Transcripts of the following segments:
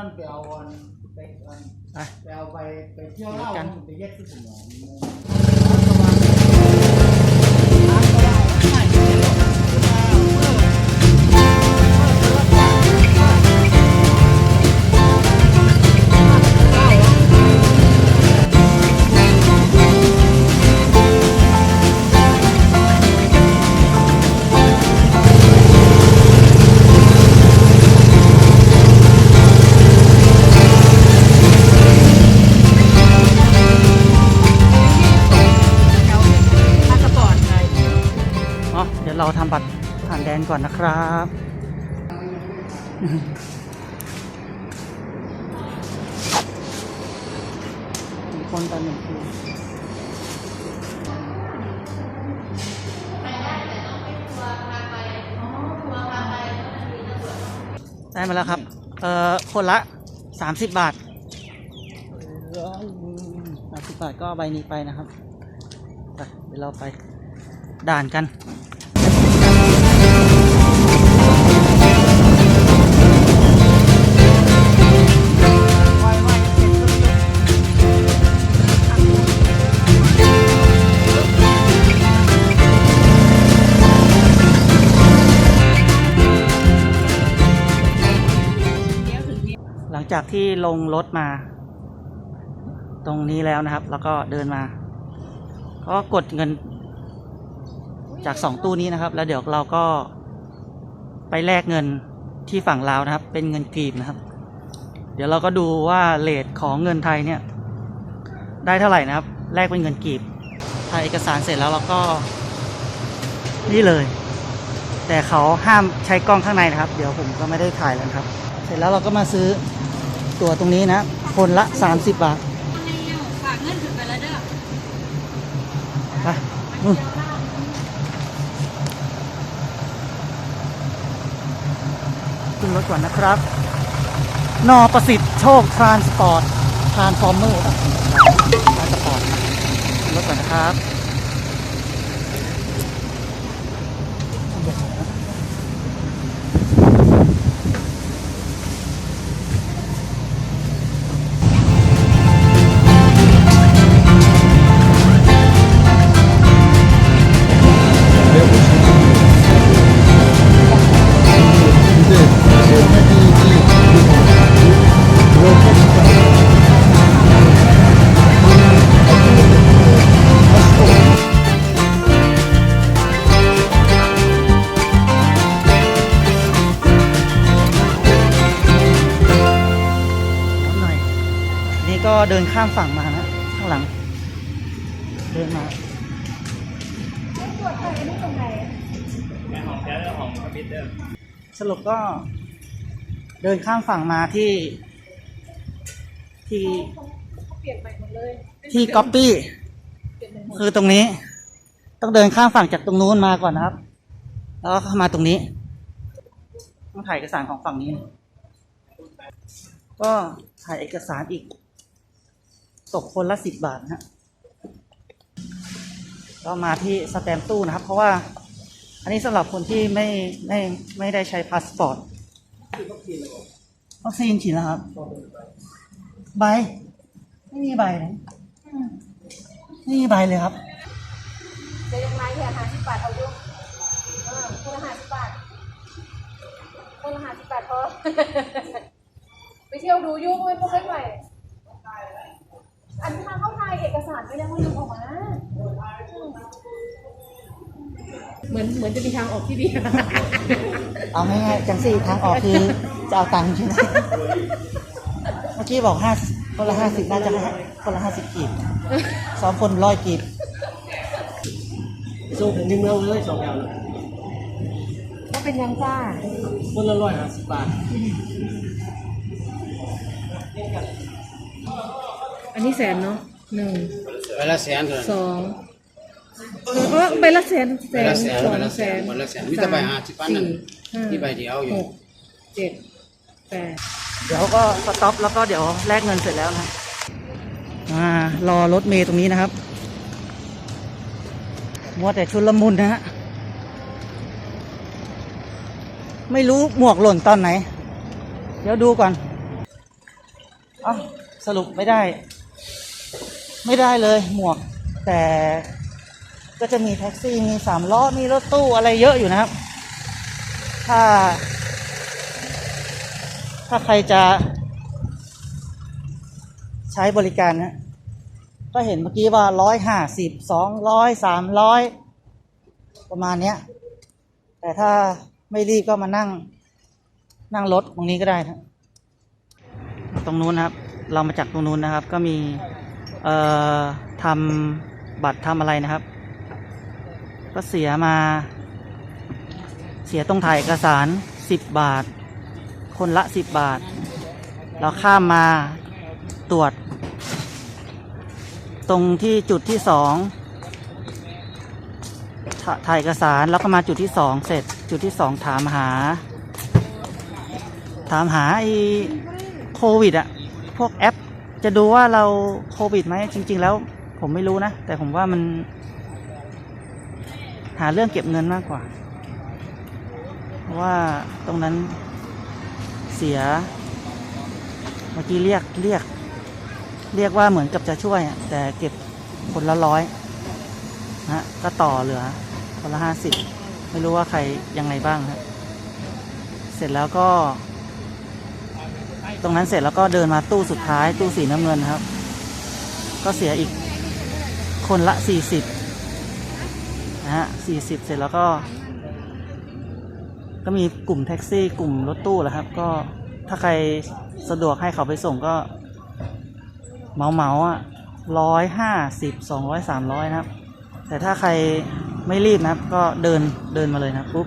ท่านไปเอาอันไปอันไปไปเอาไปไปเที่ยวเล่ากันไปเย็ดที่สมอง เราทำบัตรผ่านแดนก่อนนะครับ คนต่อหนึ่งคิวได้มาแล้วครับ เอ่อ คนละสามสิบบาทสามสิบบาทก็ใบนี้ไปนะครับ ไปเดี๋ยวเราไปด่านกัน ที่ลงรถมา ตรงนี้แล้วนะครับ แล้วก็เดินมา ก็กดเงิน จากสองตู้นี้นะครับ แล้วเดี๋ยวเราก็ไปแลกเงินที่ฝั่งลาวนะครับ เป็นเงินกรีบนะครับ เดี๋ยวเราก็ดูว่าเลทของเงินไทยเนี่ย ได้เท่าไหร่นะครับ แลกเป็นเงินกรีบถ่ายเอกสารเสร็จแล้วเราก็ นี่เลย แต่เขาห้ามใช้กล้องข้างในนะครับ เดี๋ยวผมก็ไม่ได้ถ่ายแล้วครับ เสร็จแล้วเราก็มาซื้อ ตั๋วตรงนี้นะ คนละ 30 บาทฝากเงินถึงไปแล้วเด้อไปนู่นขึ้นรถก่อนนะครับ นอประสิทธิ์โชคทรานสปอร์ตทรานฟอร์เมอร์ทรานสปอร์ตขึ้นรถก่อนนะครับ เดินข้ามฝั่งมานะข้างหลัง เดินมาสรุปก็ เดินข้ามฝั่งมาที่ ที่เปลี่ยนใหม่หมดเลยที่ก๊อปปี้คือตรงนี้ ต้องเดินข้ามฝั่งจากตรงนู้นมาก่อนนะครับ แล้วก็เข้ามาตรงนี้ ต้องถ่ายเอกสารของฝั่งนี้ ก็ถ่ายเอกสารอีก ตกคนละสิบบาทนะฮะก็มาที่สแตมป์ตู้นะครับ เพราะว่า อันนี้สำหรับคนที่ไม่ไม่ไม่ได้ใช้พาสปอร์ตวัคซีนฉีดแล้วครับ ใบ ไม่มีใบเลยไม่มีใบเลยครับจะยังไงแค่ห้าสิบบาทเอาอยู่เออคนละห้าสิบบาทคนละห้าสิบบาทพอไปเที่ยวดูยุ่งไม่พวกไม่ไหว อันที่ทางเข้าไทยเอกสารไม่ได้ว่ายังออกมาเหมือนเหมือนจะมีทางออกที่ดี เอาง่ายๆจังสี่ทางออกคือจะเอาตังค์ใช่ไหมเมื่อกี้บอกห้าคนละห้าสิบน่าจะให้คนละห้าสิบกีบสองคนร้อยกีบส่งถึงนึ่งเมืองเลยสองอย่างก็เป็นยังจ้าคนละร้อยห้าสิบบาท อันนี้แสนเนาะหนึ่งไปละแสนเท่านั้นสองเออใบละแสนแสไปนละแสนสอไปงละแสแสนนไปละแสนมีแต่ใบห้าสิบพันนั่นห้ามีใบเดียวอยู่ หกเจ็ดแปด เดี๋ยวก็สต็อปแล้วก็เดี๋ยวแลกเงินเสร็จแล้วนะอ่ารอรถเมย์ตรงนี้นะครับ มัวแต่ชุลมุนนะฮะ ไม่รู้หมวกหล่นตอนไหน เดี๋ยวดูก่อนอะสรุปไม่ได้ ไม่ได้เลยหมวก แต่ก็จะมีแท็กซี่มีสามล้อมีรถตู้อะไรเยอะอยู่นะครับ ถ้า ถ้าใครจะใช้บริการนะก็เห็นเมื่อกี้ว่าร้อยห้าสิบสองร้อยสามร้อยประมาณเนี้ย แต่ถ้าไม่รีบก็มานั่ง นั่งรถตรงนี้ก็ได้นะตรงนู้นนะครับ เรามาจากตรงนู้นนะครับ ก็มี เอ่อทำบัตรทำอะไรนะครับ ก็เสียมา เสียตรงถ่ายเอกสารสิบบาท คนละสิบบาท เราข้ามมาตรวจ ตรงที่จุดที่สองถ่ายเอกสารแล้วก็มาจุดที่สองเสร็จจุดที่สองถามหา ถามหาไอ้โควิดอะพวกแอป จะดูว่าเราโควิดไหมจริง ๆ แล้ว ผมไม่รู้นะ แต่ผมว่ามัน หาเรื่องเก็บเงินมากกว่า เพราะว่าตรงนั้นเสีย เมื่อกี้เรียกเรียก เรียกว่าเหมือนกับจะช่วย แต่เก็บคนละร้อยนะฮะก็ต่อเหลือคนละห้าสิบไม่รู้ว่าใครยังไงบ้างฮะเสร็จแล้วก็ ตรงนั้นเสร็จแล้วก็เดินมาตู้สุดท้ายตู้สีน้ำเงินครับ ก็เสียอีกคนละสี่สิบนะฮะสี่สิบเสร็จแล้วก็ ก็มีกลุ่มแท็กซี่ กลุ่มรถตู้แหละครับ ก็ถ้าใครสะดวกให้เขาไปส่งก็เหมาเหมาอะร้อยห้าสิบสองร้อยสามร้อยนะครับ แต่ถ้าใครไม่รีบนะครับ ก็เดินเดินมาเลยนะปุ๊บ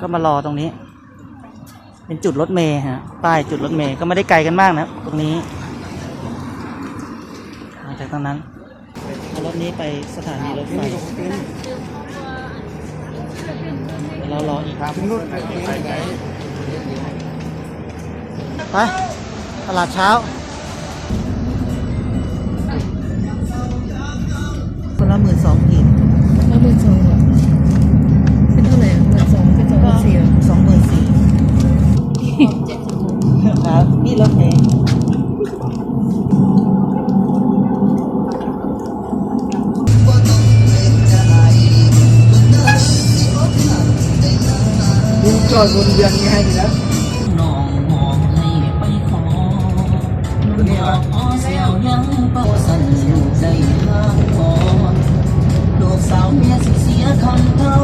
ก็มารอตรงนี้ เป็นจุดรถเมย์ฮะป้ายจุดรถเมย์ก็ไม่ได้ไกลกันมากนะตรงนี้หลังจากตรงนั้นเอารถนี้ไปสถานีรถไฟเดี๋ยวเรารออีกครับไปตลาดเช้าคนละหมื่นสอง ครับนี่รถเมย์วงจอดวนเวียนง่ายดีนะน้องมองให้ไปขอนุ่มบอกอ้อเสียวยังเป่าสั่นอยู่ใจห้างคอลูกสาวเมียสิเสียคำเท่า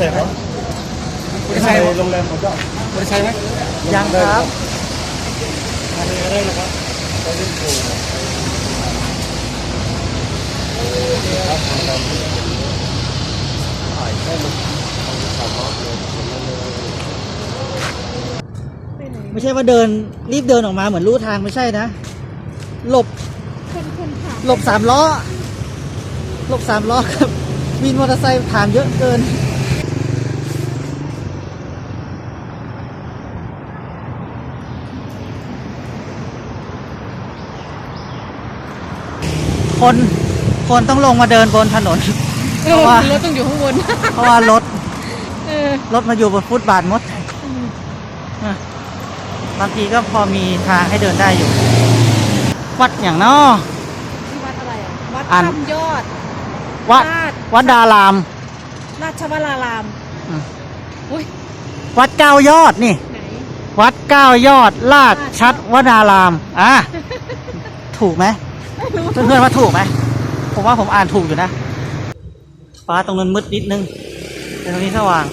เปอร์เซ็นต์ครับบริษัทโรงแรมของเจ้าบริษัทไหมยังครับอะไรก็ได้นะครับไปเล่นโชว์ไม่ใช่ว่าเดินรีบเดินออกมาเหมือนรู้ทางไม่ใช่นะ หลบคนคนถามหลบสามล้อ หลบสามล้อครับวินมอเตอร์ไซค์ผ่านเยอะเกิน คนคนต้องลงมาเดินบนถนน เอเพอราะว่า รถต้องอยู่ข้างบนเพราะว่ารถเออรถมาอยู่บนฟุตบาทหมดอะบางทีก็พอมีทางให้เดินได้อยู่ วัดอย่างนอ ที่วัดอะไรอะวัดอ่านถ้ำยอด วัด ราช วัดดาราม ราชวรารามอืม อุ้ยวัดเก้ายอดนี่ ไหน วัดเก้ายอดลาดชัดวนาราม อะ ถูกไหมไม่รู้ เพื่อนๆว่าถูกไหมผมว่าผมอ่านถูกอยู่นะ ฟ้าตรงนั้นมืดนิดนึงแต่ตรงนี้สว่าง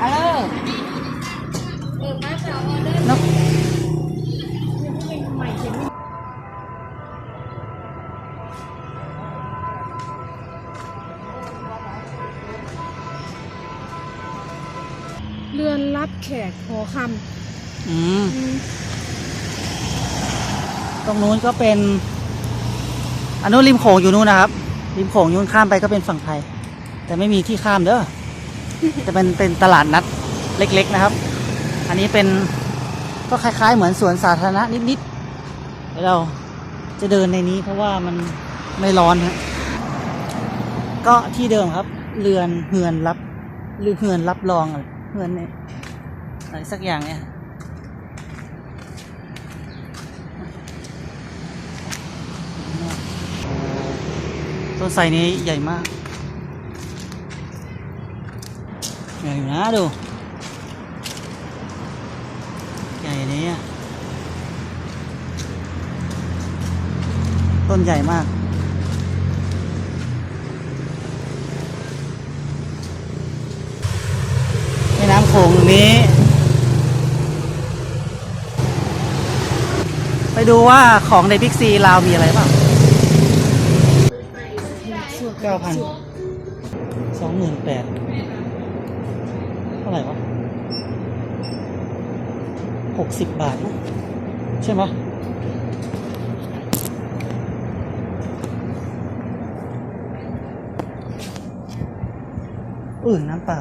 เออนกเรือนรับแขกหอคำ อืม ตรงนู้นก็เป็น อันนู้นริมโขงอยู่นู้นนะครับ ริมโขงยูนข้ามไปก็เป็นฝั่งไทย แต่ไม่มีที่ข้ามเด้อ จะเป็นเป็นตลาดนัดเล็กๆนะครับ อันนี้เป็นก็คล้าย ๆ เหมือนสวนสาธารณะนิดๆเดี๋ยวเราจะเดินในนี้เพราะว่ามันไม่ร้อนฮะก็ที่เดิมครับ เรือนเฮือนรับหรือเฮือนรับรองอะไรเฮือนเนี่ยอะไรสักอย่างเนี่ย ต้นไทรนี้ใหญ่มากใหญ่อยู่นะดู ใหญ่นี้อะต้นใหญ่มากแม่น้ำโขงตรงนี้ ไปดูว่าของในบิ๊กซีลาวมีอะไรบ้าง เก้าพันสองหมื่นแปดเท่าไหร่วะหกสิบบาทมั้งใช่ไหมอื่นน้ำเปล่า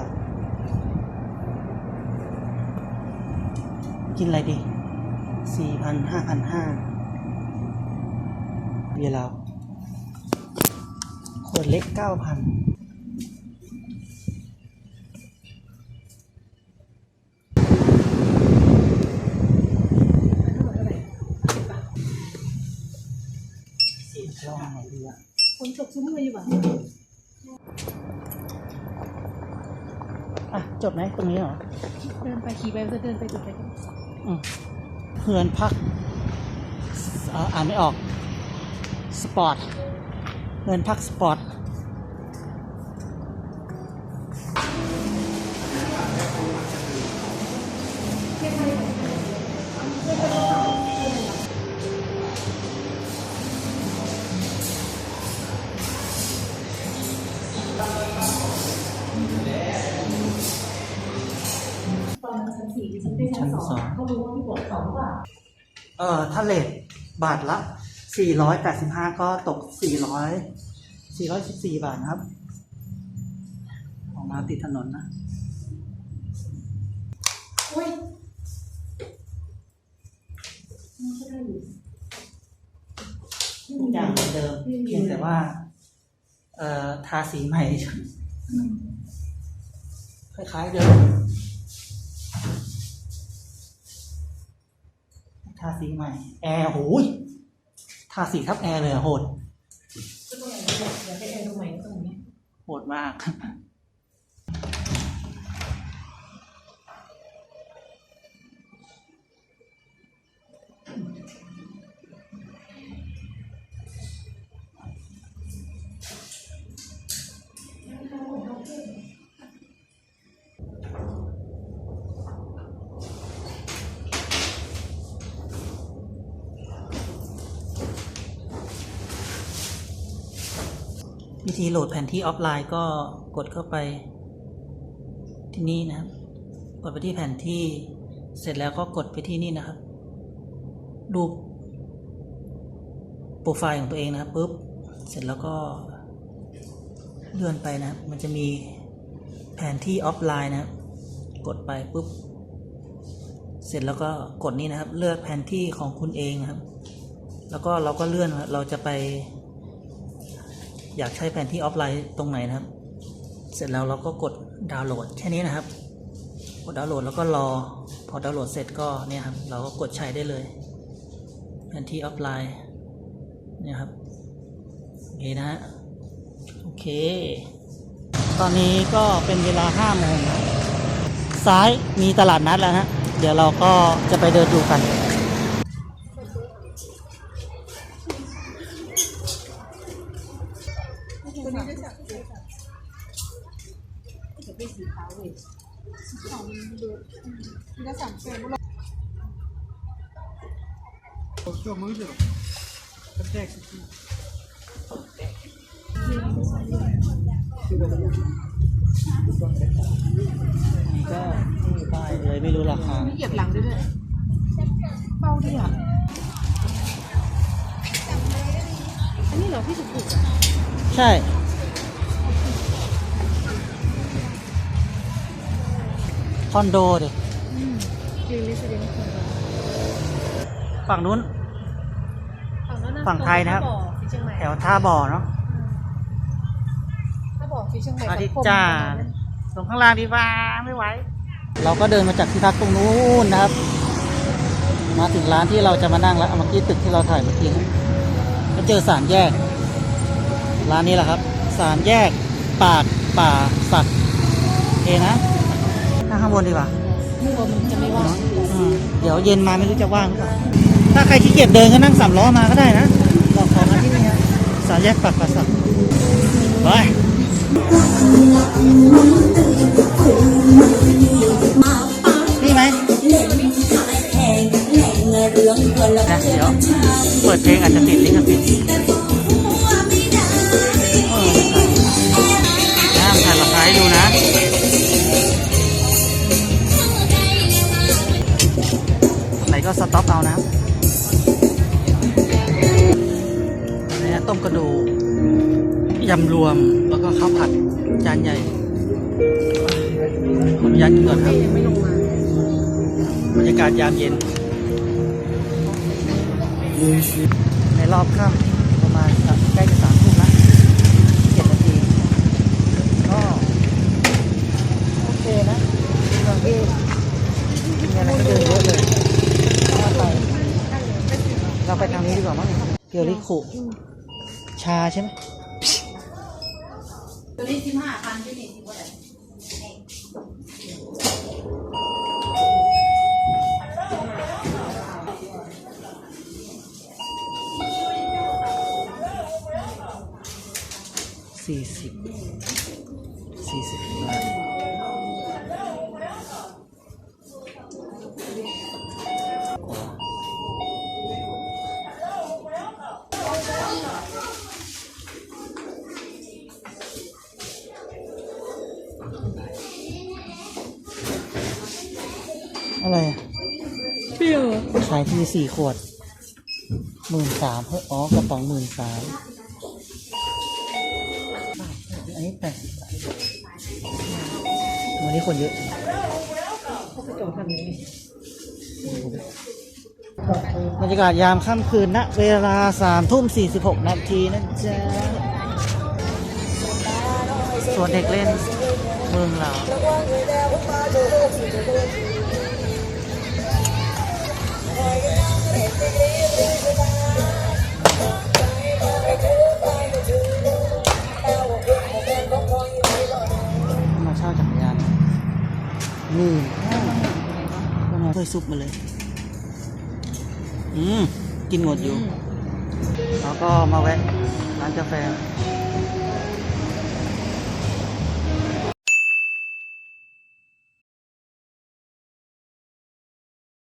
กินอะไรดีสี่พันห้าพันห้าเบียร์เรา ขวดเล็กเก้าพันสี่ช่องไหนดีอะคนตกซุ้มเลยอยู่บ่ะอะ จบไหมตรงนี้เหรอ เดินไปขี่ไปจะเดินไปจุดไหนอืมเพื่อนพักเอ่ออ่านไม่ออก สปอร์ต เงินพักสปอร์ต ชั้นสองเอ่อถ้าเลทบาทละ 485 ก็ตก 400 414 บาทนะครับ ออกมาติดถนนนะทุกอย่างเหมือนเดิมเพียงแต่ว่า เอ่อทาสีใหม่คล้ายๆเดิมาสีใหม่ แอร์โหยทาสีทับแอร์เลยอะโหดอยากให้แอร์ตรงไหนตรงนี้ โหดมาก วิธีโหลดแผนที่ออฟไลน์ก็กดเข้าไปที่นี่นะครับ กดไปที่แผนที่เสร็จแล้วก็กดไปที่นี่นะครับรูปโปรไฟล์ของตัวเองนะครับปุ๊บเสร็จแล้วก็เลื่อนไปนะครับมันจะมีแผนที่ออฟไลน์นะครับกดไปปุ๊บเสร็จแล้วก็กดนี้นะครับ เลือกแผนที่ของคุณเองนะครับ แล้วก็เราก็เลื่อนเราจะไป อยากใช้แผนที่ออฟไลน์ตรงไหนนะครับ เสร็จแล้วเราก็กดดาวน์โหลดแค่นี้นะครับ กดดาวน์โหลดแล้วก็รอ พอดาวน์โหลดเสร็จก็เนี่ยครับเราก็กดใช้ได้เลย แผนที่ออฟไลน์เนี่ยครับโอเคนะฮะโอเค ตอนนี้ก็เป็นเวลาห้าโมงซ้ายมีตลาดนัดแล้วฮะเดี๋ยวเราก็จะไปเดินดูกัน อที่ถูกๆอะใช่ คอนโดดิลิเดนขฝั่งนู้นฝั่งไทยนะครับแถวท่าบ่อเนาะ ถ้าบอกที่เชียงใหม่อาทิตจ้า ลงข้างล่างดีกว่าไม่ไหว เราก็เดินมาจากที่พักตรงนู้นนะครับ มาถึงร้านที่เราจะมานั่งแล้วเเมื่อกี้ตึกที่เราถ่ายเมื่อกี้ก็เจอสามแยก ร้านนี้แหละครับสามแยกปากป่าสักโอเคนะนั่งข้างบนดีกว่าไม่ว่ามันจะไม่ว่างอืมเดี๋ยวเย็นมาไม่รู้จะว่างหรือเปล่าถ้าใครขี้เกียจเดินก็นั่งสามล้อมาก็ได้นะบอกของกันที่นี่ครับสามแยกปากป่าสักไปนี่ไหมนะเดี๋ยวเปิดเพลงอาจจะติดลิขสิทธิ์ ก็สต็อปเอานะเนี่ยต้มกระดูกยำรวมแล้วก็ข้าวผัดจานใหญ่ขออนุญาตกินก่อนครับบรรยากาศยามเย็น ในรอบค่ำประมาณสักใกล้จะสามทุ่มละเจ็ดนาที ก็โอเคนะบางที่มีอะไรก็เดินเยอะเลยเราไป เราไปทางนี้ดีกว่ามั้งเกียวริคุชาใช่ไหมตัวนี้สิบห้าพันที่นี่สิบเท่าไหร่สี่สิบ อะไรอะเปรี้ยวขายทีสี่ขวดหมื่นสามเฮ้ยอ๋อกระป๋องหมื่นสามอันนี้แปดสิบบาทวันนี้คนเยอะจบทางนี้บรรยากาศยามค่ำคืนณเวลาสามทุ่มสี่สิบหกนาทีนะจ๊ะส่วนเด็กเล่นเมืองเรา มาเช่าจักรยานหมื่นห้าก็มาถ้วยซุปมาเลย อืม กินหมดอยู่ แล้วก็มาแวะร้านกาแฟ